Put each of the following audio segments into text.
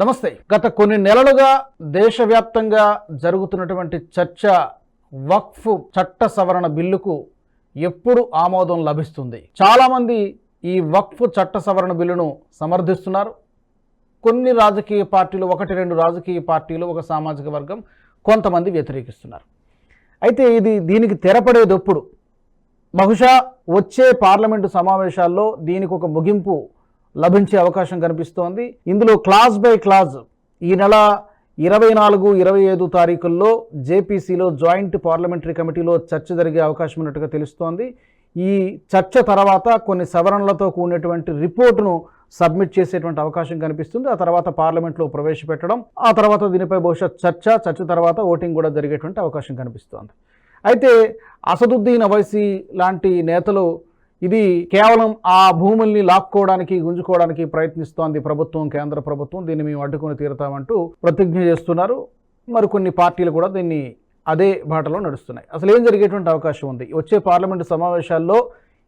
నమస్తే. గత కొన్ని నెలలుగా దేశవ్యాప్తంగా జరుగుతున్నటువంటి చర్చ వక్ఫ్ చట్ట సవరణ బిల్లుకు ఎప్పుడు ఆమోదం లభిస్తుంది? చాలామంది ఈ వక్ఫ్ చట్ట సవరణ బిల్లును సమర్థిస్తున్నారు. కొన్ని రాజకీయ పార్టీలు ఒకటి రెండు రాజకీయ పార్టీలు ఒక సామాజిక వర్గం కొంతమంది వ్యతిరేకిస్తున్నారు. అయితే ఇది దీనికి తెరపడేది ఎప్పుడు బహుశా వచ్చే పార్లమెంటు సమావేశాల్లో దీనికి ఒక ముగింపు లభించే అవకాశం కనిపిస్తోంది. ఇందులో క్లాజ్ బై క్లాజ్ ఈ నెల ఇరవై నాలుగు ఇరవై ఐదు తారీఖుల్లో జేపీసీలో జాయింట్ పార్లమెంటరీ కమిటీలో చర్చ జరిగే అవకాశం ఉన్నట్టుగా తెలుస్తోంది. ఈ చర్చ తర్వాత కొన్ని సవరణలతో కూడినటువంటి రిపోర్టును సబ్మిట్ చేసేటువంటి అవకాశం కనిపిస్తుంది. ఆ తర్వాత పార్లమెంట్లో ప్రవేశపెట్టడం ఆ తర్వాత దీనిపై బహుశా చర్చ చర్చ తర్వాత ఓటింగ్ కూడా జరిగేటువంటి అవకాశం కనిపిస్తోంది. అయితే అసదుద్దీన్ అవైసీ లాంటి నేతలు ఇది కేవలం ఆ భూముల్ని లాక్కోవడానికి గుంజుకోవడానికి ప్రయత్నిస్తోంది ప్రభుత్వం కేంద్ర ప్రభుత్వం. దీన్ని మేము అడ్డుకొని తీరుతామంటూ ప్రతిజ్ఞ చేస్తున్నారు. మరికొన్ని పార్టీలు కూడా దీన్ని అదే బాటలో నడుస్తున్నాయి. అసలు ఏం జరిగేటువంటి అవకాశం ఉంది? వచ్చే పార్లమెంటు సమావేశాల్లో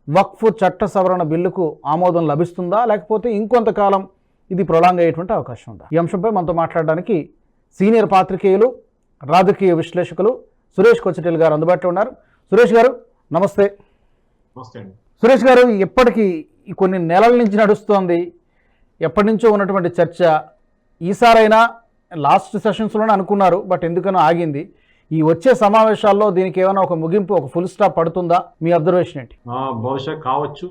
వక్ఫ్ చట్ట సవరణ బిల్లుకు ఆమోదం లభిస్తుందా? లేకపోతే ఇంకొంతకాలం ఇది ప్రొలాంగ్ అయ్యేటువంటి అవకాశం ఉందా? ఈ అంశంపై మనతో మాట్లాడడానికి సీనియర్ పాత్రికేయులు రాజకీయ విశ్లేషకులు సురేష్ కొచ్చటిల్ గారు అందుబాటులో ఉన్నారు. సురేష్ గారు నమస్తే. నమస్తే అండి. సురేష్ గారు ఎప్పటికీ ఈ కొన్ని నెలల నుంచి నడుస్తోంది. ఎప్పటి నుంచో ఉన్నటువంటి చర్చ. ఈసారైనా లాస్ట్ సెషన్స్లోనే అనుకున్నారు బట్ ఎందుకనో ఆగింది. ఈ వచ్చే సమావేశాల్లో దీనికి ఏమైనా ఒక ముగింపు ఒక ఫుల్ స్టాప్ పడుతుందా? మీ అబ్జర్వేషన్ ఏంటి? బహుశా కావచ్చు.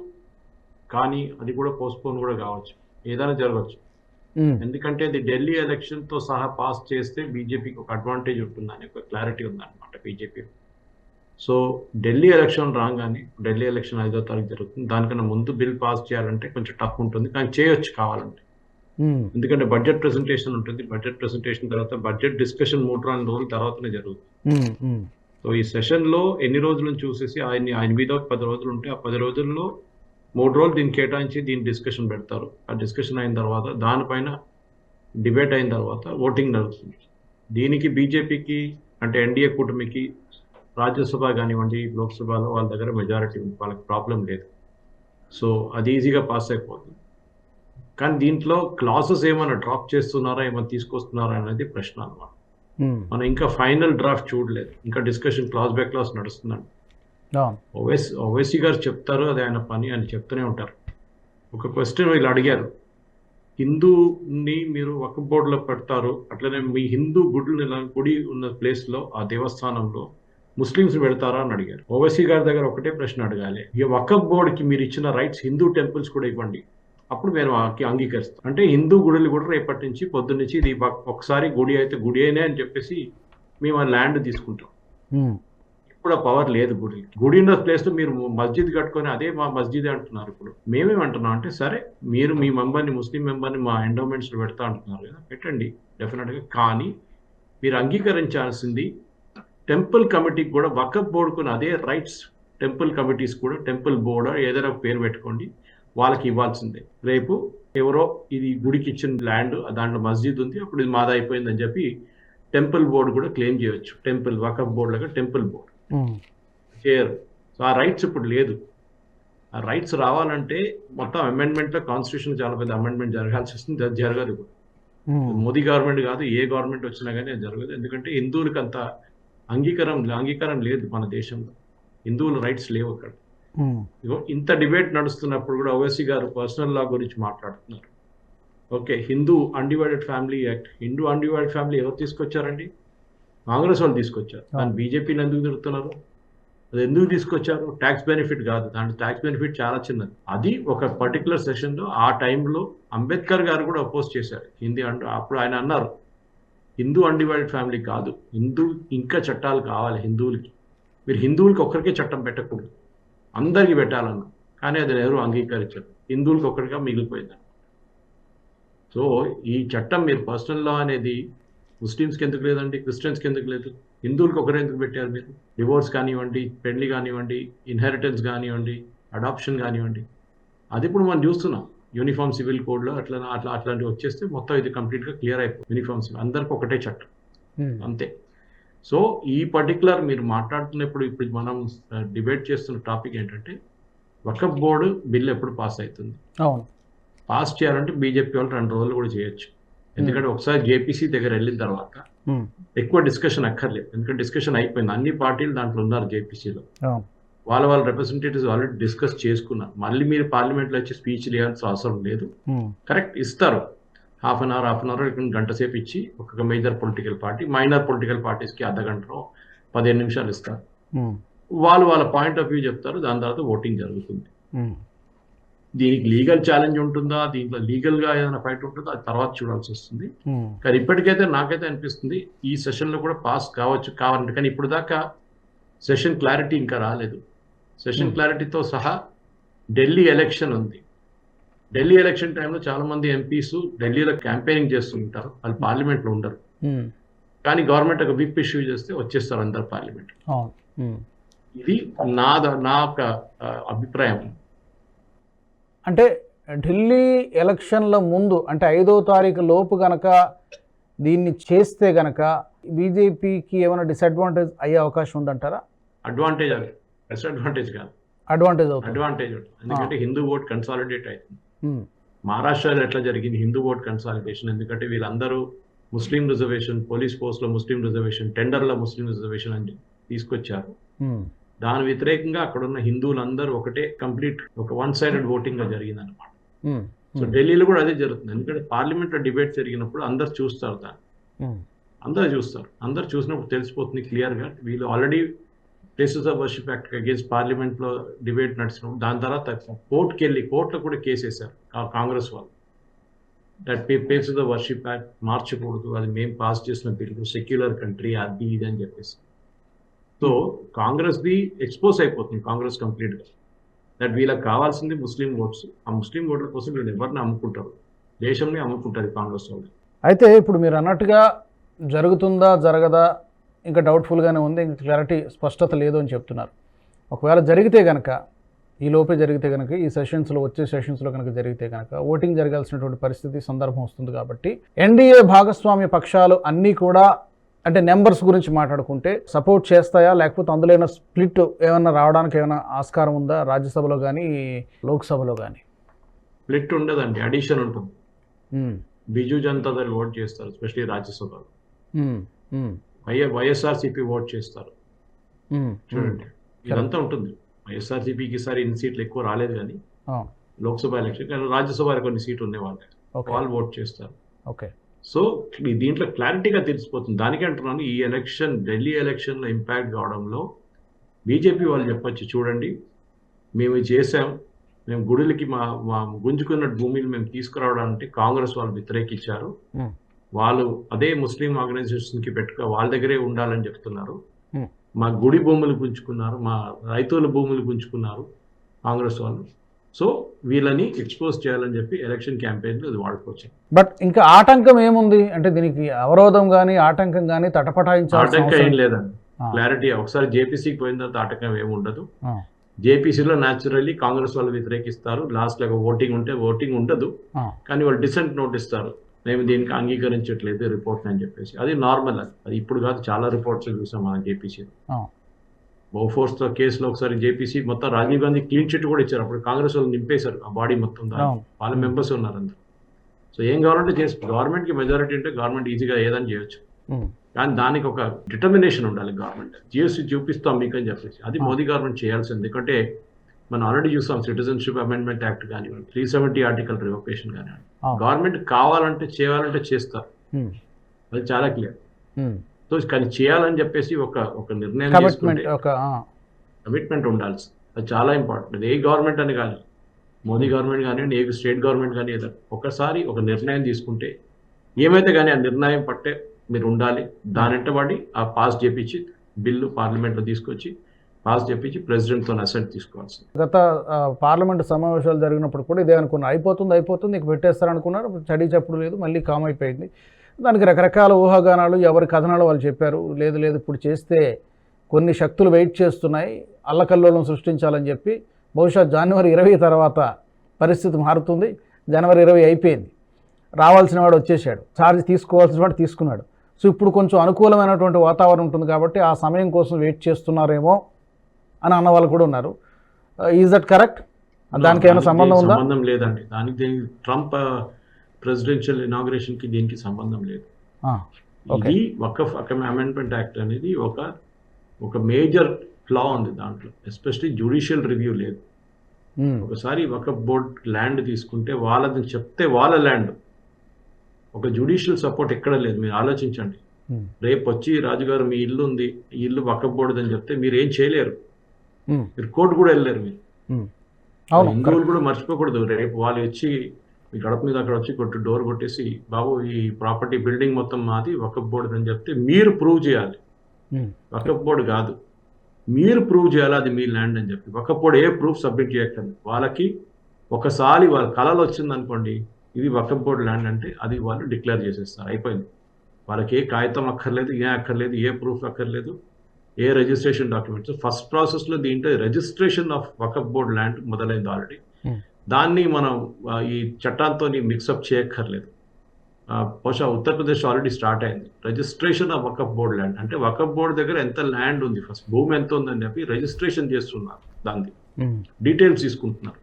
కానీ అది కూడా పోస్ట్పోన్ కూడా కావచ్చు. ఏదైనా జరగచ్చు ఉమ్, ఎందుకంటే ఇది ఢిల్లీ ఎలక్షన్తో సహా పాస్ చేస్తే బీజేపీకి ఒక అడ్వాంటేజ్ ఉంటుందని ఒక క్లారిటీ ఉందన్నమాట బీజేపీ సో ఢిల్లీ ఎలక్షన్ రాగానే ఢిల్లీ ఎలక్షన్ ఐదో తారీఖు జరుగుతుంది. దానికన్నా ముందు బిల్ పాస్ చేయాలంటే కొంచెం టఫ్ ఉంటుంది. కానీ చేయొచ్చు కావాలంటే. ఎందుకంటే బడ్జెట్ ప్రెసెంటేషన్ ఉంటుంది. బడ్జెట్ ప్రెసెంటేషన్ తర్వాత బడ్జెట్ డిస్కషన్ మూడు నాలుగు రోజుల తర్వాతనే జరుగుతుంది. సో ఈ సెషన్లో ఎన్ని రోజులను చూసేసి ఆయన ఆయన మీద పది రోజులు ఉంటే ఆ పది రోజుల్లో మూడు రోజులు దీన్ని కేటాయించి దీని డిస్కషన్ పెడతారు. ఆ డిస్కషన్ అయిన తర్వాత దానిపైన డిబేట్ అయిన తర్వాత ఓటింగ్ జరుగుతుంది దీనికి బీజేపీకి అంటే ఎన్డీఏ కూటమికి రాజ్యసభ కానివ్వండి లోక్సభలో వాళ్ళ దగ్గర మెజారిటీ ఉంది. వాళ్ళకి ప్రాబ్లం లేదు. సో అది ఈజీగా పాస్ అయిపోతుంది కానీ దీంట్లో క్లాసెస్ ఏమైనా డ్రాప్ చేస్తున్నారా ఏమైనా తీసుకొస్తున్నారా అనేది ప్రశ్న అన్నమాట. ఉమ్, మనం ఇంకా ఫైనల్ డ్రాఫ్ట్ చూడలేదు. ఇంకా డిస్కషన్ క్లాస్ బై క్లాస్ నడుస్తుందండి. ఓవైసీ ఓవైసీ గారు చెప్తారు అది ఆయన పని అని చెప్తూనే ఉంటారు. ఒక క్వశ్చన్ వీళ్ళు అడిగారు. హిందూని మీరు ఒక బోర్డులో పెడతారు అట్లనే మీ హిందూ గుడులు గుడి ఉన్న ప్లేస్లో ఆ దేవస్థానంలో ముస్లిమ్స్ పెడతారా అని అడిగారు. ఓవైసీ గారి దగ్గర ఒకటే ప్రశ్న అడగాలి. ఈ వకఫ్ బోర్డుకి మీరు ఇచ్చిన రైట్స్ హిందూ టెంపుల్స్ కూడా ఇవ్వండి. అప్పుడు మేము ఆకి అంగీకరిస్తాం. అంటే హిందూ గుడులు కూడా రేపటి నుంచి పొద్దు నుంచి ఇది ఒకసారి గుడి అయితే గుడి అయినే అని చెప్పేసి మేము ఆ ల్యాండ్ తీసుకుంటాం. ఇప్పుడు ఆ పవర్ లేదు గుడి గుడి ఉన్న ప్లేస్లో మీరు మస్జిద్ కట్టుకొని అదే మా మస్జిద్ అంటున్నారు ఇప్పుడు. మేమేమంటున్నాం అంటే సరే మీరు మీ మెంబర్ని ముస్లిం మెంబర్ని మా ఎండోమెంట్స్ పెడతా అంటున్నారు కదా పెట్టండి. డెఫినెట్గా. కానీ మీరు అంగీకరించాల్సింది టెంపుల్ కమిటీకి కూడా వకఫ్ బోర్డుకున్న అదే రైట్స్ టెంపుల్ కమిటీస్ కూడా టెంపుల్ బోర్డు ఏదైనా పేరు పెట్టుకోండి వాళ్ళకి ఇవ్వాల్సిందే. రేపు ఎవరో ఇది గుడికి ఇచ్చిన ల్యాండ్ దాంట్లో మస్జిద్ ఉంది అప్పుడు ఇది మాదా అయిపోయిందని చెప్పి టెంపుల్ బోర్డు కూడా క్లెయిమ్ చేయొచ్చు. టెంపుల్ వకఫ్ బోర్డు లాగా టెంపుల్ బోర్డు. చేయరు. సో ఆ రైట్స్ ఇప్పుడు లేదు. ఆ రైట్స్ రావాలంటే మొత్తం అమెండ్మెంట్లో కాన్స్టిట్యూషన్ చాలా పెద్ద అమెండ్మెంట్ జరగాల్సి వస్తుంది. అది జరగదు మోదీ గవర్నమెంట్ కాదు ఏ గవర్నమెంట్ వచ్చినా కానీ అది జరగదు. ఎందుకంటే హిందువులకు అంత అంగీకారం అంగీకారం లేదు మన దేశంలో. హిందువుల రైట్స్ లేవు అక్కడ. ఇగో ఇంత డిబేట్ నడుస్తున్నప్పుడు కూడా ఓవైసీ గారు పర్సనల్ లా గురించి మాట్లాడుతున్నారు. Okay Hindu undivided family act Hindu undivided family ఎవరు తీసుకొచ్చారండి? కాంగ్రెస్ వాళ్ళు తీసుకొచ్చారు. దాని బీజేపీని ఎందుకు తిరుగుతున్నారు? అది ఎందుకు తీసుకొచ్చారు? ట్యాక్స్ బెనిఫిట్ కాదు. దాంట్లో ట్యాక్స్ బెనిఫిట్ చాలా చిన్నది. అది ఒక పర్టికులర్ సెషన్లో ఆ టైంలో అంబేద్కర్ గారు కూడా అపోజ్ చేశారు. హిందీ అండ్ అప్పుడు ఆయన అన్నారు హిందూ అన్డివైడెడ్ ఫ్యామిలీ కాదు. హిందూ ఇంకా చట్టాలు కావాలి హిందువులకి. మీరు హిందువులకి ఒక్కరికే చట్టం పెట్టకూడదు. అందరికీ పెట్టాలన్న. కానీ అది ఎవరు అంగీకరించారు. హిందువులకి ఒక్కరిగా మిగిలిపోయింది సో ఈ చట్టం మీరు పర్సనల్ లా అనేది ముస్లిమ్స్కి ఎందుకు లేదండి? క్రిస్టియన్స్కి ఎందుకు లేదు? హిందువులకి ఒకరు ఎందుకు పెట్టారు మీరు? డివోర్స్ కానివ్వండి పెళ్ళి కానివ్వండి ఇన్హెరిటెన్స్ కానివ్వండి అడాప్షన్ కానివ్వండి. అది ఇప్పుడు మనం చూస్తున్నాం. యూనిఫామ్ సివిల్ కోడ్లో అట్లా అట్లా అట్లాంటివి వచ్చేస్తే మొత్తం ఇది కంప్లీట్గా క్లియర్ అయిపోయింది యూనిఫామ్ సివిల్. అందరికి ఒకటే చట్టం. అంతే. సో ఈ పర్టికులర్ మీరు మాట్లాడుతున్నప్పుడు ఇప్పుడు మనం డిబేట్ చేస్తున్న టాపిక్ ఏంటంటే వకఫ్ బోర్డు బిల్ ఎప్పుడు పాస్ అవుతుంది? పాస్ చేయాలంటే బీజేపీ వాళ్ళు రెండు రోజులు కూడా చేయొచ్చు. ఎందుకంటే ఒకసారి జేపీసీ దగ్గర వెళ్ళిన తర్వాత ఎక్కువ డిస్కషన్ అక్కర్లేదు. ఎందుకంటే డిస్కషన్ అయిపోయింది. అన్ని పార్టీలు దాంట్లో ఉన్నారు జేపీసీలో. వాళ్ళ వాళ్ళ రిప్రజెంటేటివ్స్ ఆల్రెడీ డిస్కస్ చేసుకున్నారు మళ్ళీ మీరు పార్లమెంట్లో వచ్చి స్పీచ్ ఇవ్వాల్సిన అవసరం లేదు. కరెక్ట్ ఇస్తారు. Half an hour half an hour గంట సేపు ఇచ్చి ఒక్కొక్క major political party minor political పార్టీస్కి అర్ధ గంటలో పదిహేను నిమిషాలు ఇస్తారు. ఉమ్, వాళ్ళు వాళ్ళ పాయింట్ ఆఫ్ వ్యూ చెప్తారు. దాని తర్వాత ఓటింగ్ జరుగుతుంది. ఉమ్, దీనికి లీగల్ ఛాలెంజ్ ఉంటుందా? దీంట్లో లీగల్గా ఏదైనా ఫైట్ ఉంటుందా? అది తర్వాత చూడాల్సి వస్తుంది. కానీ ఇప్పటికైతే నాకైతే అనిపిస్తుంది ఈ సెషన్లో కూడా పాస్ కావచ్చు కావాలంటే కానీ ఇప్పుడు దాకా సెషన్ క్లారిటీ ఇంకా రాలేదు. Session Hmm. క్లారిటీతో సహా ఢిల్లీ ఎలక్షన్ ఉంది. ఢిల్లీ ఎలక్షన్ టైంలో చాలా మంది ఎంపీస్ ఢిల్లీలో క్యాంపెయినింగ్ చేస్తుంటారు. వాళ్ళు పార్లమెంట్లో ఉండరు. ఉమ్, కానీ గవర్నమెంట్ ఒక విప్ ఇష్యూ చేస్తే వచ్చేస్తారు అందరు పార్లమెంట్ ఉమ్. ఇది నా ద- నా ఒక అభిప్రాయం. అంటే ఢిల్లీ ఎలక్షన్ల ముందు అంటే ఐదో తారీఖు లోపు గనక దీన్ని చేస్తే గనక బీజేపీకి ఏమైనా డిసడ్వాంటేజ్ అయ్యే అవకాశం ఉందంటారా? అడ్వాంటేజ్ అది. డిసడ్వాంటేజ్ కాదు అడ్వాంటేజ్ అడ్వాంటేజ్ ఎందుకంటే హిందూ ఓట్ కన్సాలిడేట్ అవుతుంది మహారాష్ట్రలో ఎట్లా జరిగింది? హిందూ ఓట్ కన్సాలిడేషన్ ఎందుకంటే వీళ్ళందరూ ముస్లిం రిజర్వేషన్ పోలీస్ పోస్ట్లో ముస్లిం రిజర్వేషన్ టెండర్లో ముస్లిం రిజర్వేషన్ అని తీసుకొచ్చారు. ఉమ్, దాని వ్యతిరేకంగా అక్కడ ఉన్న హిందువులందరూ ఒకటే కంప్లీట్ ఒక వన్ సైడెడ్ ఓటింగ్గా జరిగింది అనమాట సో ఢిల్లీలో కూడా అదే జరుగుతుంది. ఎందుకంటే పార్లమెంట్లో డిబేట్ జరిగినప్పుడు అందరు చూస్తారు దాన్ని. అందరు చూస్తారు. అందరు చూసినప్పుడు తెలిసిపోతుంది క్లియర్గా. వీళ్ళు already places of worship act against పార్లమెంట్లో డిబేట్ నడిచిన. దాని తర్వాత కోర్టుకి వెళ్ళి కోర్టులో కూడా కేసు వేశారు. కాంగ్రెస్ వాళ్ళు. That places of worship act మార్చకూడదు. అది మేము పాస్ చేసిన బిల్లు సెక్యులర్ కంట్రీ అది ఇది అని చెప్పేసి. సో కాంగ్రెస్ ది ఎక్స్పోజ్ అయిపోతుంది కాంగ్రెస్ కంప్లీట్గా. దట్ వీళ్ళకి కావాల్సింది ముస్లిం ఓట్స్. ఆ ముస్లిం ఓట్ల కోసం వీళ్ళు ఎవరిని అమ్ముకుంటారు? దేశంని అమ్ముకుంటారు కాంగ్రెస్ వాళ్ళు. అయితే ఇప్పుడు మీరు అన్నట్టుగా జరుగుతుందా జరగదా? ఇంకా డౌట్ఫుల్గానే ఉంది ఇంకా క్లారిటీ స్పష్టత లేదు అని చెప్తున్నారు. ఒకవేళ జరిగితే కనుక ఈ లోపే జరిగితే కనుక ఈ సెషన్స్లో వచ్చే సెషన్స్లో కనుక జరిగితే కనుక ఓటింగ్ జరగాల్సినటువంటి పరిస్థితి సందర్భం వస్తుంది కాబట్టి ఎన్డీఏ భాగస్వామ్య పక్షాలు అన్నీ కూడా అంటే నెంబర్స్ గురించి మాట్లాడుకుంటే సపోర్ట్ చేస్తాయా? లేకపోతే అందులో ఏమైనా స్ప్లిట్ ఏమైనా రావడానికి ఏమైనా ఆస్కారం ఉందా? రాజ్యసభలో కానీ లోక్సభలో కానీ స్ప్లిట్ ఉండదండి అడిషన్ ఉంటుంది. బిజు జనతా దళ్ ఓట్ చేస్తారు ఎస్పెషలీ రాజ్యసభలో. వైఎ వైఎస్ఆర్సీపీ ఓట్ చేస్తారు. చూడండి. ఇదంతా ఉంటుంది. వైఎస్ఆర్సీపీకి ఈసారి ఇన్ని సీట్లు ఎక్కువ రాలేదు కానీ లోక్సభ ఎలక్షన్ కానీ రాజ్యసభ కొన్ని సీట్లు ఉన్నాయి వాళ్ళకి. వాళ్ళు ఓట్ చేస్తారు. ఓకే. సో దీంట్లో క్లారిటీగా తెలిసిపోతుంది. దానికి అంటున్నాను ఈ ఎలక్షన్ ఢిల్లీ ఎలక్షన్లో ఇంపాక్ట్ కావడంలో బీజేపీ వాళ్ళు చెప్పొచ్చు చూడండి. మేము చేసాం మేము గుడులకి మా మా గుంజుకున్న భూమిని మేము తీసుకురావడానికి కాంగ్రెస్ వాళ్ళు వ్యతిరేకించారు. వాళ్ళు అదే ముస్లిం ఆర్గనైజేషన్కి పెట్టుకో వాళ్ళ దగ్గరే ఉండాలని చెప్తున్నారు. మా గుడి భూములు గుంజుకున్నారు మా రైతుల భూములు గుంజుకున్నారు కాంగ్రెస్ వాళ్ళు. సో వీళ్ళని ఎక్స్పోజ్ చేయాలని చెప్పి ఎలక్షన్ క్యాంపెయిన్ ఇది వాడుకోవచ్చు. బట్ ఇంకా ఆటంకం ఏముంది? అంటే దీనికి అవరోధం కానీ ఆటంకం కానీ తటపటాయించాల్సిన ఆటంకం ఏం లేదండి. క్లారిటీ ఒకసారి జేపీసీకి పోయిన తర్వాత ఆటంకం ఏమి ఉండదు. జేపీసీలో న్యాచురల్లీ కాంగ్రెస్ వాళ్ళు వ్యతిరేకిస్తారు. లాస్ట్ లాగా ఓటింగ్ ఉంటే ఓటింగ్ ఉండదు. కానీ వాళ్ళు డిసెంట్ నోట్ ఇస్తారు. మేము దీనికి అంగీకరించట్లేదు రిపోర్ట్ అని చెప్పేసి. అది నార్మల్ అది. అది ఇప్పుడు కాదు చాలా రిపోర్ట్స్ చూసాం మనం జేపీసీ బోఫోర్స్తో కేసులో ఒకసారి జేపీసీ మొత్తం రాజీవ్ గాంధీ క్లీన్ చిట్ కూడా ఇచ్చారు. అప్పుడు కాంగ్రెస్ వాళ్ళు నింపేశారు ఆ బాడీ మొత్తం. వాళ్ళ మెంబర్స్ ఉన్నారు అందరు. సో ఏం కావాలంటే చేసి గవర్నమెంట్కి మెజారిటీ ఉంటే గవర్నమెంట్ ఈజీగా ఏదని చేయొచ్చు. కానీ దానికి ఒక డిటర్మినేషన్ ఉండాలి గవర్నమెంట్ జిఎస్టీ చూపిస్తాం మీకు అని చెప్పేసి. అది. మోదీ గవర్నమెంట్ చేయాల్సింది. ఎందుకంటే మనం ఆల్రెడీ చూసాం సిటిజన్షిప్ అమెండ్మెంట్ యాక్ట్ కానివ్వండి త్రీ సెవెంటీ ఆర్టికల్ రివోకేషన్ కానివ్వండి. అవును. గవర్నమెంట్ కావాలంటే చేయాలంటే చేస్తారు. అది చాలా క్లియర్. సో కానీ చేయాలని చెప్పేసి ఒక ఒక నిర్ణయం కమిట్మెంట్ ఉండాల్సి అది చాలా ఇంపార్టెంట్ ఏ గవర్నమెంట్ అని కానీ మోదీ గవర్నమెంట్ కానివ్వండి ఏ స్టేట్ గవర్నమెంట్ కానీ ఏదో ఒకసారి ఒక నిర్ణయం తీసుకుంటే ఏమైతే కానీ ఆ నిర్ణయం పట్టే మీరు ఉండాలి. దానింట పడి ఆ పాస్ చేపించి బిల్లు పార్లమెంట్లో తీసుకొచ్చి పాస్ చెప్పించి ప్రెసిడెంట్తో అసెంట్ తీసుకోవాల్సింది. గత పార్లమెంట్ సమావేశాలు జరిగినప్పుడు కూడా ఇదే అనుకున్నా అయిపోతుంది అయిపోతుంది ఇక పెట్టేస్తారు అనుకున్నారు. చడి చప్పుడు లేదు మళ్ళీ కామ్ అయిపోయింది. దానికి రకరకాల ఊహాగానాలు ఎవరి కథనాలు వాళ్ళు చెప్పారు. లేదు లేదు ఇప్పుడు చేస్తే కొన్ని శక్తులు వెయిట్ చేస్తున్నాయి. అల్లకల్లోలం సృష్టించాలని చెప్పి బహుశా జనవరి ఇరవై తర్వాత పరిస్థితి మారుతుంది. జనవరి ఇరవై అయిపోయింది. రావాల్సిన వాడు వచ్చేసాడు ఛార్జ్ తీసుకోవాల్సిన వాడు తీసుకున్నాడు. సో ఇప్పుడు కొంచెం అనుకూలమైనటువంటి వాతావరణం ఉంటుంది కాబట్టి ఆ సమయం కోసం వెయిట్ చేస్తున్నారేమో అని అన్న వాళ్ళు కూడా ఉన్నారు. ఈజ్ దట్ కరెక్ట్ దానికి ఏమైనా సంబంధం ఉందా? సంబంధం లేదండి. దానికి దీనికి ట్రంప్ ప్రెసిడెన్షియల్ ఇనాగ్రేషన్కి దీనికి సంబంధం లేదు. ఇది వకఫ్ అమెండ్మెంట్ యాక్ట్ అనేది ఒక ఒక మేజర్ ఫ్లా ఉంది దాంట్లో. ఎస్పెషలీ జ్యుడిషియల్ రివ్యూ లేదు. ఉమ్, ఒకసారి వకఫ్ బోర్డ్ ల్యాండ్ తీసుకుంటే వాళ్ళది చెప్తే వాళ్ళ ల్యాండ్ ఒక జ్యుడిషియల్ సపోర్ట్ ఎక్కడ లేదు. మీరు ఆలోచించండి. ఉమ్, రేపు వచ్చి రాజుగారు మీ ఇల్లు ఉంది ఈ ఇల్లు అని చెప్తే మీరు ఏం చేయలేరు. మీరు కోర్టు కూడా వెళ్ళలేరు మీరు. అవును హిందువులు కూడా మర్చిపోకూడదు. రేపు వాళ్ళు వచ్చి మీ గడప మీద అక్కడ వచ్చి కొట్టు డోర్ కొట్టేసి బాబు ఈ ప్రాపర్టీ బిల్డింగ్ మొత్తం మాది వకఫ్ బోర్డు అని చెప్తే మీరు ప్రూవ్ చేయాలి. ఉమ్, వకఫ్ బోర్డు కాదు. మీరు ప్రూవ్ చేయాలి అది మీ ల్యాండ్ అని చెప్పి. వకఫ్ బోర్డు ఏ ప్రూఫ్ సబ్మిట్ చేయక్కర్లేదు. వాళ్ళకి ఒకసారి వాళ్ళ కళలు వచ్చింది అనుకోండి ఇది వకఫ్ బోర్డు ల్యాండ్ అంటే అది వాళ్ళు డిక్లేర్ చేసేస్తారు. అయిపోయింది. వాళ్ళకి ఏ కాగితం అక్కర్లేదు ఏ అక్కర్లేదు ఏ ప్రూఫ్ అక్కర్లేదు. ఏ రిజిస్ట్రేషన్ డాక్యుమెంట్స్ ఫస్ట్ ప్రాసెస్లో దీంట్లో registration of Waqf board land మొదలైంది ఆల్రెడీ Hmm. దాన్ని మనం ఈ చట్టాలతో మిక్సప్ చేయక్కర్లేదు. బహుశా ఉత్తరప్రదేశ్ ఆల్రెడీ స్టార్ట్ అయింది. Registration of Waqf board land అంటే వకఫ్ బోర్డ్ దగ్గర ఎంత ల్యాండ్ ఉంది? ఫస్ట్ భూమి ఎంత ఉందని చెప్పి రిజిస్ట్రేషన్ చేస్తున్నారు దాన్ని. ఉమ్, డీటెయిల్స్ తీసుకుంటున్నారు.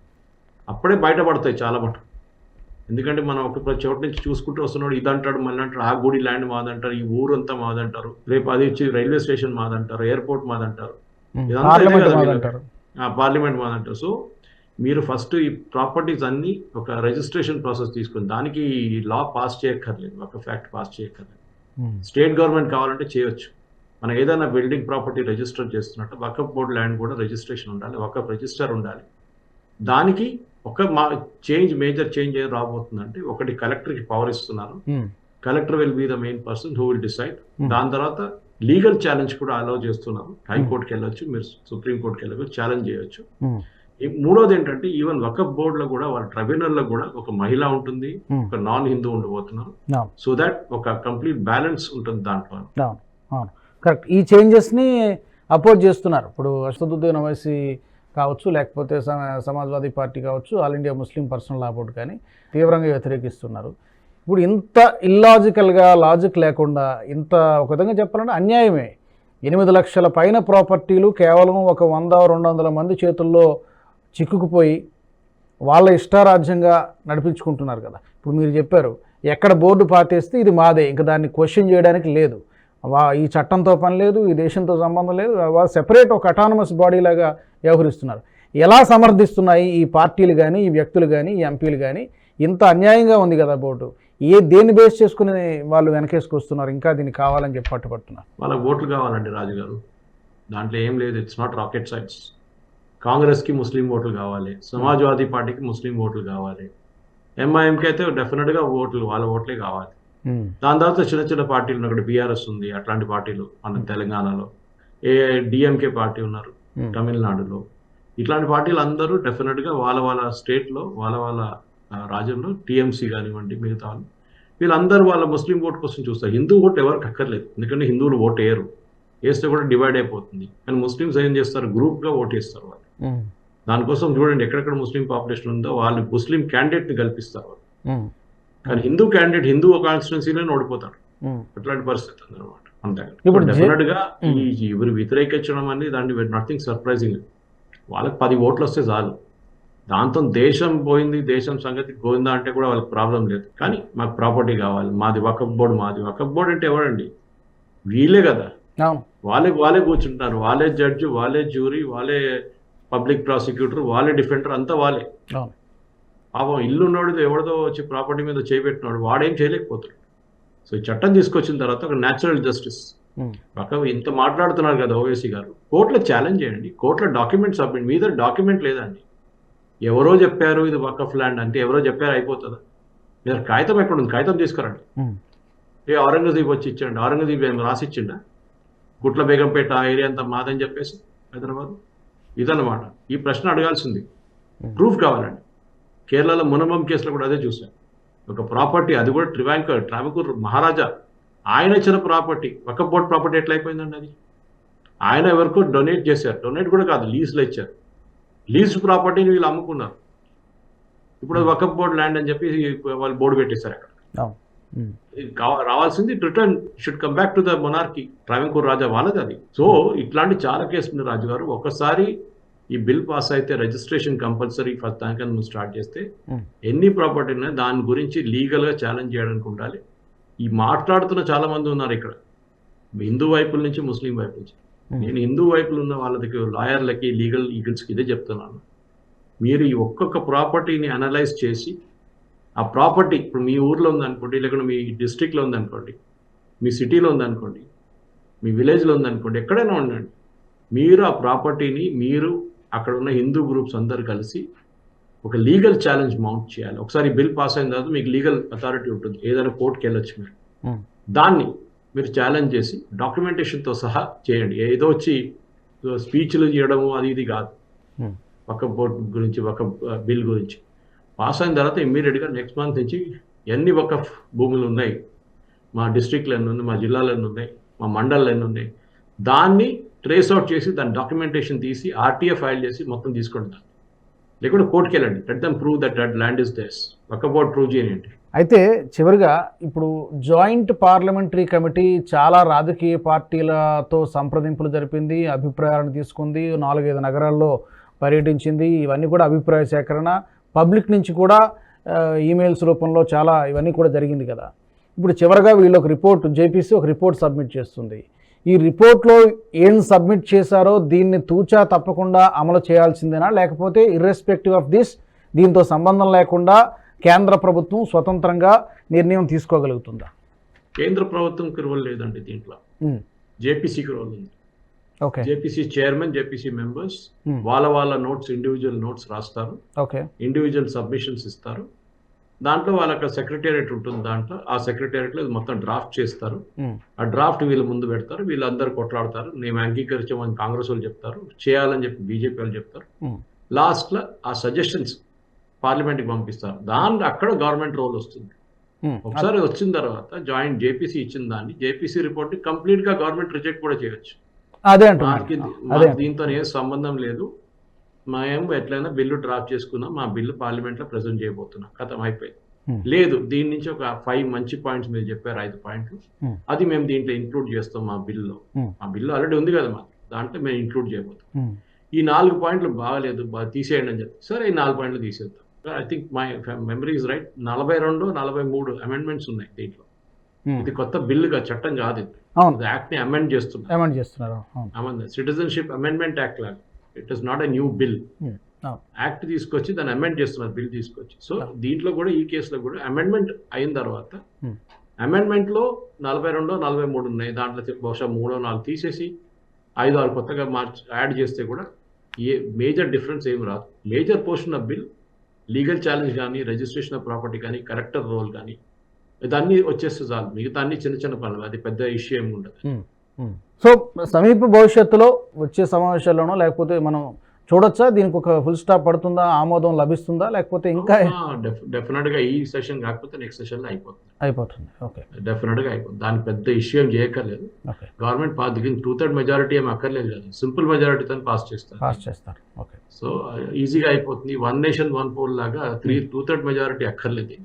అప్పుడే బయటపడతాయి చాలా మటుకు. ఎందుకంటే మనం ఒక చోటు నుంచి చూసుకుంటూ వస్తున్నాడు ఇది అంటాడు మళ్ళీ అంటారు ఆ గుడి ల్యాండ్ మాదంటారు ఈ ఊరంతా మాదంటారు రేపు అది వచ్చి రైల్వే స్టేషన్ మాదంటారు ఎయిర్పోర్ట్ మాదంటారు. పార్లమెంట్ మాదంటారు. ఆ పార్లమెంట్ మాదంటారు. సో మీరు ఫస్ట్ ఈ ప్రాపర్టీస్ అన్ని ఒక రిజిస్ట్రేషన్ ప్రాసెస్ తీసుకుని దానికి లా పాస్ చేయక్కర్లేదు ఒక ఫ్యాక్ట్ పాస్ చేయక్కర్లేదు. స్టేట్ గవర్నమెంట్ కావాలంటే చేయొచ్చు. మనం ఏదైనా బిల్డింగ్ ప్రాపర్టీ రిజిస్టర్ చేస్తున్నట్టు వకఫ్ బోర్డ్ ల్యాండ్ కూడా రిజిస్ట్రేషన్ ఉండాలి వకఫ్ రిజిస్టర్ ఉండాలి. దానికి ఒక మా చేంజ్ మేజర్ చేంజ్ ఏం రాబోతుందంటే ఒకటి కలెక్టర్కి పవర్ ఇస్తున్నారు. Collector will be the main person who will decide. దాని తర్వాత లీగల్ ఛాలెంజ్ కూడా అలౌ చేస్తున్నారు హైకోర్టుకి వెళ్ళొచ్చు మీరు సుప్రీం కోర్టుకి వెళ్ళవచ్చు ఛాలెంజ్ చేయొచ్చు. మూడోది ఏంటంటే ఈవెన్ వకఫ్ బోర్డులో కూడా వాళ్ళ ట్రైబ్యునల్లో కూడా ఒక మహిళ ఉంటుంది. ఒక నాన్ హిందూ ఉండబోతున్నారు. సో దాట్ ఒక కంప్లీట్ బ్యాలెన్స్ ఉంటుంది దాంట్లో. కరెక్ట్ ఈ చేంజెస్ని అపోజ్ చేస్తున్నారు. ఇప్పుడు అసదుద్దీన్ ఓవైసీ కావచ్చు లేకపోతే సమాజ్వాదీ పార్టీ కావచ్చు all India Muslim personal law board కానీ తీవ్రంగా వ్యతిరేకిస్తున్నారు. ఇప్పుడు ఇంత ఇల్లాజికల్గా లాజిక్ లేకుండా ఇంత ఒక విధంగా చెప్పాలంటే అన్యాయమే. ఎనిమిది లక్షల పైన ప్రాపర్టీలు కేవలం ఒక వంద రెండు వందల మంది చేతుల్లో చిక్కుకుపోయి వాళ్ళ ఇష్టారాజ్యంగా నడిపించుకుంటున్నారు కదా. ఇప్పుడు మీరు చెప్పారు ఎక్కడ బోర్డు పాతేస్తే ఇది మాదే ఇంకా దాన్ని క్వశ్చన్ చేయడానికి లేదు. ఈ చట్టంతో పని లేదు ఈ దేశంతో సంబంధం లేదు వాళ్ళు సెపరేట్ ఒక అటానమస్ బాడీ లాగా వ్యవహరిస్తున్నారు. ఎలా సమర్థిస్తున్నాయి ఈ పార్టీలు కానీ ఈ వ్యక్తులు కానీ ఈ ఎంపీలు కానీ ఇంత అన్యాయంగా ఉంది కదా బోర్డు ఏ దేన్ని బేస్ చేసుకుని వాళ్ళు వెనకేసుకొస్తున్నారు? ఇంకా దీన్ని కావాలని చెప్పి పట్టుబడుతున్నారు. వాళ్ళకి ఓట్లు కావాలండి రాజు గారు. దాంట్లో ఏం లేదు ఇట్స్ నాట్ రాకెట్ సైన్స్ కాంగ్రెస్కి ముస్లిం ఓట్లు కావాలి సమాజ్వాదీ పార్టీకి ముస్లిం ఓట్లు కావాలి. ఎంఐఎంకి అయితే డెఫినెట్గా ఓట్లు వాళ్ళ ఓట్లే కావాలి. దాని తర్వాత చిన్న చిన్న పార్టీలు ఉన్నాయి బీఆర్ఎస్ ఉంది అట్లాంటి పార్టీలు మన తెలంగాణలో. ఏ డిఎంకే పార్టీ ఉన్నారు Hmm. తమిళనాడులో. ఇట్లాంటి పార్టీలు అందరూ డెఫినెట్గా వాళ్ళ వాళ్ళ స్టేట్లో వాళ్ళ వాళ్ళ ఆ, రాజ్యంలో టీఎంసీ కానివ్వండి మిగతా వాళ్ళు. వీళ్ళందరూ వాళ్ళ ముస్లిం ఓట్ కోసం చూస్తారు. హిందూ ఓట్ ఎవరికి అక్కర్లేదు. ఎందుకంటే హిందువులు ఓట్ వేయరు. వేస్తే కూడా డివైడ్ అయిపోతుంది. కానీ ముస్లిమ్స్ ఏం చేస్తారు? గ్రూప్గా ఓట్ వేస్తారు వాళ్ళు. దానికోసం చూడండి ఎక్కడెక్కడ ముస్లిం పాపులేషన్ ఉందో వాళ్ళు ముస్లిం క్యాండిడేట్ని కల్పిస్తారు వాళ్ళు. కానీ హిందూ క్యాండిడేట్ హిందూ కాన్స్టిట్యున్సీలోనే ఓడిపోతారు అట్లాంటి పరిస్థితి ఉందన్నమాట అంతే. ఇప్పుడు జే- డెఫినెట్గా ఎవరు వ్యతిరేకించడం అనేది దాన్ని నథింగ్ సర్ప్రైజింగ్ వాళ్ళకి పది ఓట్లు వస్తే చాలు. దాంతో దేశం పోయింది దేశం సంగతి పోయిందా అంటే కూడా వాళ్ళకి ప్రాబ్లం లేదు. కానీ మాకు ప్రాపర్టీ కావాలి. మాది వకఫ్ బోర్డు మాది వకఫ్ బోర్డు అంటే ఎవరండి? వీళ్ళే కదా. వాళ్ళే వాళ్ళే కూర్చుంటున్నారు. వాళ్ళే జడ్జి వాళ్ళే జ్యూరీ వాళ్ళే పబ్లిక్ ప్రాసిక్యూటర్ వాళ్ళే డిఫెండర్ అంతా వాళ్ళే. పాపం ఇల్లు ఉన్నోడు ఎవరిదో వచ్చి ప్రాపర్టీ మీద చేపెట్టినాడు వాడేం చేయలేకపోతాడు. సో ఈ చట్టం తీసుకొచ్చిన తర్వాత ఒక న్యాచురల్ జస్టిస్ ఉమ్, పక్క ఇంత మాట్లాడుతున్నారు కదా ఓవేసీ గారు. కోర్టులో ఛాలెంజ్ చేయండి. కోర్టులో డాక్యుమెంట్ సబ్మిట్ మీ దగ్గర డాక్యుమెంట్ లేదండి ఎవరో చెప్పారు ఇది వకఫ్ ల్యాండ్ అంటే ఎవరో చెప్పారు అయిపోతుందా? మీ దగ్గర కాగితం ఎక్కడ ఉంది? కాగితం తీసుకురండి. ఉమ్, ఏ ఔరంగజీబ్ వచ్చి ఇచ్చండి? ఔరంగజీబ్ ఏం రాసిచ్చిండా? గుట్ల బేగంపేట ఆ ఏరియా అంతా మాదని చెప్పేసి హైదరాబాద్? ఇదన్నమాట. ఈ ప్రశ్న అడగాల్సింది. ప్రూఫ్ కావాలండి. కేరళలో మునమం కేసులో కూడా అదే చూసాం ఒక ప్రాపర్టీ అది కూడా ట్రివాంకర్ ట్రావెంకూర్ మహారాజా ఆయన ఇచ్చిన ప్రాపర్టీ ఒక బోర్డ్ ప్రాపర్టీ ఎట్లా అయిపోయిందండి అది? ఆయన ఎవరికో డొనేట్ చేశారు. డొనేట్ కూడా కాదు లీజ్లో ఇచ్చారు. లీజ్ ప్రాపర్టీని వీళ్ళు అమ్ముకున్నారు. ఇప్పుడు అది వకఫ్ బోర్డ్ ల్యాండ్ అని చెప్పి వాళ్ళు బోర్డు పెట్టేశారు అక్కడ. రావాల్సింది return should come back to the monarchy Travancore రాజా వాళ్ళది అది. సో ఇట్లాంటి చాలా కేసులు ఉన్నాయి రాజు గారు ఒకసారి ఈ బిల్ పాస్ అయితే రిజిస్ట్రేషన్ కంపల్సరీ ఫస్ట్ దానికన్నా నువ్వు స్టార్ట్ చేస్తే Hmm. ఎన్ని ప్రాపర్టీ ఉన్నాయి దాని గురించి లీగల్గా ఛాలెంజ్ చేయడానికి ఉండాలి. ఈ మాట్లాడుతున్న చాలా మంది ఉన్నారు ఇక్కడ. హిందూ వైపుల నుంచి ముస్లిం వైపు నుంచి. Hmm. నేను హిందూ వైపులు ఉన్న వాళ్ళకి లాయర్లకి లీగల్ ఈగల్స్కి ఇదే చెప్తున్నాను. మీరు ఈ ఒక్కొక్క ప్రాపర్టీని అనలైజ్ చేసి ఆ ప్రాపర్టీ ఇప్పుడు మీ ఊర్లో ఉందనుకోండి లేకుంటే మీ డిస్ట్రిక్ట్లో ఉందనుకోండి మీ సిటీలో ఉందనుకోండి మీ విలేజ్లో ఉందనుకోండి ఎక్కడైనా ఉండండి. మీరు ఆ ప్రాపర్టీని మీరు అక్కడ ఉన్న హిందూ గ్రూప్స్ అందరు కలిసి ఒక లీగల్ ఛాలెంజ్ మౌంట్ చేయాలి. ఒకసారి బిల్ పాస్ అయిన తర్వాత మీకు లీగల్ అథారిటీ ఉంటుంది. ఏదైనా కోర్టుకి వెళ్ళొచ్చు మీరు. Hmm. దాన్ని మీరు ఛాలెంజ్ చేసి డాక్యుమెంటేషన్తో సహా చేయండి. ఏదో వచ్చి స్పీచ్లు చేయడము అది ఇది కాదు. Hmm. ఒక బోర్డు గురించి ఒక బిల్ గురించి. పాస్ అయిన తర్వాత ఇమ్మీడియట్గా నెక్స్ట్ మంత్ నుంచి ఎన్ని ఒక భూములు ఉన్నాయి? మా డిస్ట్రిక్ట్లో ఎన్ని ఉన్నాయి? మా జిల్లాలో ఎన్ని ఉన్నాయి? మా మండల్లో ఎన్ని ఉన్నాయి? దాన్ని ట్రేస్ అవుట్ చేసి దాని డాక్యుమెంటేషన్ తీసి ఆర్టీఏ ఫైల్ చేసి మొత్తం తీసుకుంటాను దాన్ని లేకుంటే కోర్టుకి వెళ్ళండి. Let them prove that that land is theirs ఒక బోర్డ్ ప్రూవ్ చేయండి అయితే చివరిగా ఇప్పుడు జాయింట్ పార్లమెంటరీ కమిటీ చాలా రాజకీయ పార్టీలతో సంప్రదింపులు జరిపింది అభిప్రాయాలను తీసుకుంది నాలుగైదు నగరాల్లో పర్యటించింది. ఇవన్నీ కూడా అభిప్రాయ సేకరణ. పబ్లిక్ నుంచి కూడా ఈమెయిల్స్ రూపంలో చాలా ఇవన్నీ కూడా జరిగింది కదా. ఇప్పుడు చివరగా వీళ్ళు ఒక రిపోర్ట్ జేపీసీ ఒక రిపోర్ట్ సబ్మిట్ చేస్తుంది. ఈ రిపోర్ట్లో ఏం సబ్మిట్ చేశారో దీన్ని తూచా తప్పకుండా అమలు చేయాల్సిందేనా? లేకపోతే ఇర్రెస్పెక్టివ్ ఆఫ్ దిస్ దీంతో సంబంధం లేకుండా కేంద్ర ప్రభుత్వం స్వతంత్రంగా నిర్ణయం తీసుకోగలుగుతుందా? కేంద్ర ప్రభుత్వంకి రోల్ లేదండి దీంట్లో. ఉమ్, జేపీసీకి రోల్ ఉంది. Okay JPC chairman JPC members um, వాళ్ళ వాళ్ళ నోట్స్ ఇండివిజువల్ నోట్స్ రాస్తారు. ఓకే ఇండివిజువల్ సబ్మిషన్స్ ఇస్తారు. దాంట్లో వాళ్ళకి సెక్రటేరియట్ ఉంటుంది దాంట్లో. ఆ సెక్రటేరియట్లో మొత్తం డ్రాఫ్ట్ చేస్తారు. ఆ డ్రాఫ్ట్ వీళ్ళు ముందు పెడతారు. వీళ్ళందరూ కొట్లాడతారు. మేము అంగీకరించామని కాంగ్రెస్ వాళ్ళు చెప్తారు. చేయాలని చెప్పి బీజేపీ వాళ్ళు చెప్తారు. ఉమ్, లాస్ట్లో ఆ సజెషన్స్ పార్లమెంట్కి పంపిస్తారు. దాంట్లో అక్కడ గవర్నమెంట్ రోల్ వస్తుంది. ఒకసారి వచ్చిన తర్వాత జాయింట్ జేపీసీ ఇచ్చిన దాన్ని జేపీసీ రిపోర్ట్ కంప్లీట్గా గవర్నమెంట్ రిజెక్ట్ కూడా చేయొచ్చు. దీంతో ఏ సంబంధం లేదు. మేము ఎట్లయినా బిల్లు డ్రాఫ్ట్ చేసుకున్నాం మా బిల్లు పార్లమెంట్లో ప్రజెంట్ చేయబోతున్నాం. కథం అయిపోయింది. లేదు దీని నుంచి ఒక ఫైవ్ మంచి పాయింట్స్ మీరు చెప్పారు ఐదు పాయింట్లు. అది మేము దీంట్లో ఇంక్లూడ్ చేస్తాం మా బిల్లులో. మా బిల్లు ఆల్రెడీ ఉంది కదా మాకు. దాంట్లో మేము ఇంక్లూడ్ చేయబోతాం. ఈ నాలుగు పాయింట్లు బాగాలేదు బాగా తీసేయండి అని చెప్పి. సరే ఈ నాలుగు పాయింట్లు తీసేద్దాం. I think my memory is right నలభై రెండు నలభై మూడు అమెండ్మెంట్స్ ఉన్నాయి దీంట్లో. ఇది కొత్త బిల్లుగా చట్టం కాదు ఇది. యాక్ట్ని అమెండ్ చేస్తున్నారు. సిటిజన్షిప్ అమెండ్మెంట్ యాక్ట్ లాగా. It is not a new bill Hmm. Act తీసుకొచ్చి దాన్ని అమెండ్ చేస్తున్నారు బిల్ తీసుకొచ్చి. సో దీంట్లో కూడా ఈ కేసులో కూడా అమెండ్మెంట్ అయిన తర్వాత Hmm. అమెండ్మెంట్లో నలభై రెండో నలభై మూడు ఉన్నాయి. దాంట్లో బహుశా మూడో నాలుగు తీసేసి ఐదు ఆరు కొత్తగా మార్చి యాడ్ చేస్తే కూడా ఏ మేజర్ డిఫరెన్స్ ఏం రాదు. Major portion of bill legal challenge కానీ రిజిస్ట్రేషన్ ఆఫ్ ప్రాపర్టీ కానీ కరెక్టర్ రోల్ కానీ ఇదన్నీ వచ్చేస్తే చాలు. మిగతా అన్ని చిన్న చిన్న పనులు అది పెద్ద ఇష్యూ ఏమి ఉండదు. సో సమీప భవిష్యత్తులో వచ్చే సమావేశాల్లోనో లేకపోతే మనం చూడొచ్చా? దీనికి ఒక ఫుల్ స్టాప్ పడుతుందా? ఆమోదం లభిస్తుందా? లేకపోతే ఇంకా డెఫినెట్గా ఈ సెషన్ కాకపోతే నెక్స్ట్ సెషన్లో అయిపోతుంది. అయిపోతుంది. ఓకే డెఫినెట్గా అయిపోతుంది. దాని పెద్ద ఇష్యూ ఏం చేయక్కర్లేదు. గవర్నమెంట్ పాస్ దిగిన టూ థర్డ్ మెజారిటీ ఏం అక్కర్లేదు కదా. సింపుల్ మెజారిటీతో పాస్ చేస్తారు. పాస్ చేస్తారు. ఓకే సో ఈజీగా అయిపోతుంది. వన్ నేషన్ వన్ పోల్ లాగా త్రీ టూ థర్డ్ మెజారిటీ అక్కర్లేదు.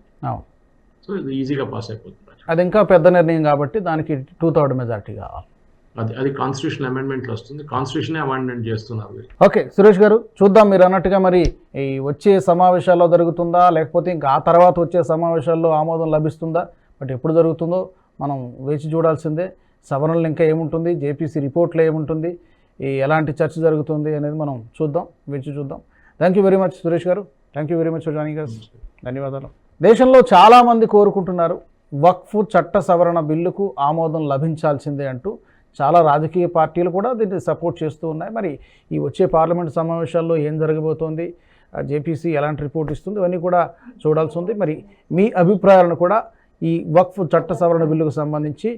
సో ఇది ఈజీగా పాస్ అయిపోతుంది. అది ఇంకా పెద్ద నిర్ణయం కాబట్టి దానికి టూ థర్డ్ మెజారిటీ కావాలి. అది అది కాన్స్టిట్యూషన్ అమెండ్మెంట్ వస్తుంది. కాన్స్టిట్యూషనే అమెండ్మెంట్ చేస్తున్నారు ఓకే సురేష్ గారు చూద్దాం మీరు అన్నట్టుగా మరి ఈ వచ్చే సమావేశాల్లో జరుగుతుందా? లేకపోతే ఇంకా ఆ తర్వాత వచ్చే సమావేశాల్లో ఆమోదం లభిస్తుందా? బట్ ఎప్పుడు జరుగుతుందో మనం వేచి చూడాల్సిందే. సవరణలు ఇంకా ఏముంటుంది? జేపీసీ రిపోర్ట్లో ఏముంటుంది? ఈ ఎలాంటి చర్చ జరుగుతుంది అనేది మనం చూద్దాం వేచి చూద్దాం. Thank you very much Suresh garu. Thank you very much Johnny garu ధన్యవాదాలు. దేశంలో చాలామంది కోరుకుంటున్నారు వక్ఫ్ చట్ట సవరణ బిల్లుకు ఆమోదం లభించాల్సిందే అంటూ చాలా రాజకీయ పార్టీలు కూడా దీన్ని సపోర్ట్ చేస్తూ ఉన్నాయి. మరి ఈ వచ్చే పార్లమెంట్ సమావేశాల్లో ఏం జరగబోతోంది? జేపీసీ ఎలాంటి రిపోర్ట్ ఇస్తుంది? ఇవన్నీ కూడా చూడాల్సి ఉంది. మరి మీ అభిప్రాయాలను కూడా ఈ వక్ఫ్ చట్ట సవరణ బిల్లుకు సంబంధించి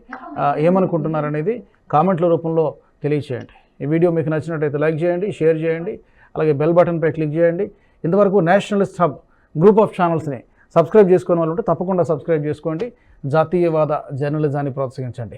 ఏమనుకుంటున్నారనేది కామెంట్ల రూపంలో తెలియచేయండి. ఈ వీడియో మీకు నచ్చినట్టయితే లైక్ చేయండి షేర్ చేయండి అలాగే బెల్ బటన్పై క్లిక్ చేయండి. ఇంతవరకు నేషనలిస్ట్ హబ్ గ్రూప్ ఆఫ్ ఛానల్స్ని సబ్స్క్రైబ్ చేసుకునే వాళ్ళు ఉంటే తప్పకుండా సబ్స్క్రైబ్ చేసుకోండి. జాతీయవాద జర్నలిజాన్ని ప్రోత్సహించండి.